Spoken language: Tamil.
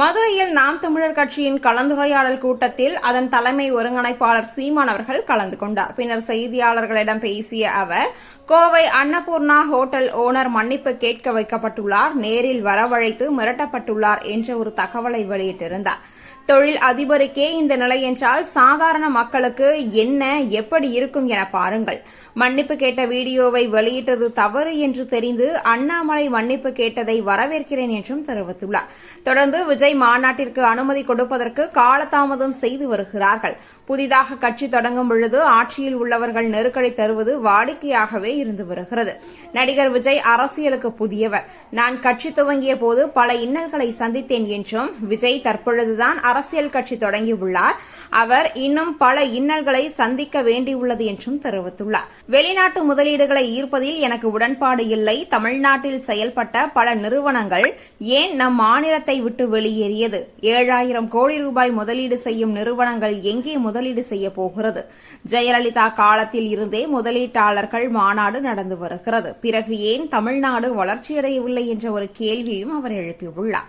மதுரையில் நாம் தமிழர் கட்சியின் கலந்துரையாடல் கூட்டத்தில் அதன் தலைமை ஒருங்கிணைப்பாளர் சீமான் அவர்கள் கலந்து கொண்டார். பின்னர் செய்தியாளர்களிடம் பேசிய அவர் கோவை அன்னபூர்ணா ஹோட்டல் ஓனர் மன்னிப்பு கேட்க வைக்கப்பட்டுள்ளார் நேரில் வரவழைத்து மிரட்டப்பட்டுள்ளார் என்ற ஒரு தகவலை வெளியிட்டிருந்தார். தொழில் அதிபருக்கே இந்த நிலை என்றால் சாதாரண மக்களுக்கு என்ன எப்படி இருக்கும் என பாருங்கள். மன்னிப்பு கேட்ட வீடியோவை வெளியிட்டது தவறு என்று தெரிந்து அண்ணாமலை மன்னிப்பு கேட்டதை வரவேற்கிறேன் என்றும் தெரிவித்துள்ளார். தொடர்ந்து விஜய் மாநாட்டிற்கு அனுமதி கொடுப்பதற்கு காலதாமதம் செய்து வருகிறார்கள். புதிதாக கட்சி தொடங்கும் பொழுது ஆட்சியில் உள்ளவர்கள் நெருக்கடி தருவது வாடிக்கையாகவே இருந்து வருகிறது. நடிகர் விஜய் அரசியலுக்கு புதியவர். நான் கட்சி துவங்கிய போது பல இன்னல்களை சந்தித்தேன் என்றும் விஜய் தற்பொழுதுதான் அரசியல் கட்சி தொடங்கியுள்ளார். அவர் இன்னும் பல இன்னல்களை சந்திக்க வேண்டியுள்ளது என்றும் தெரிவித்துள்ளார். வெளிநாட்டு முதலீடுகளை ஈர்ப்பதில் எனக்கு உடன்பாடு இல்லை. தமிழ்நாட்டில் செயல்பட்ட பல நிறுவனங்கள் ஏன் நம் மாநிலத்தை விட்டு வெளியேறியது? ஏழாயிரம் கோடி ரூபாய் முதலீடு செய்யும் நிறுவனங்கள் எங்கே முதலீடு செய்ய போகிறது? ஜெயலலிதா காலத்தில் இருந்தே முதலீட்டாளர்கள் மாநாடு நடந்து வருகிறது. பிறகு ஏன் தமிழ்நாடு வளர்ச்சியடையவில்லை என்ற ஒரு கேள்வியும் அவர் எழுப்பியுள்ளார்.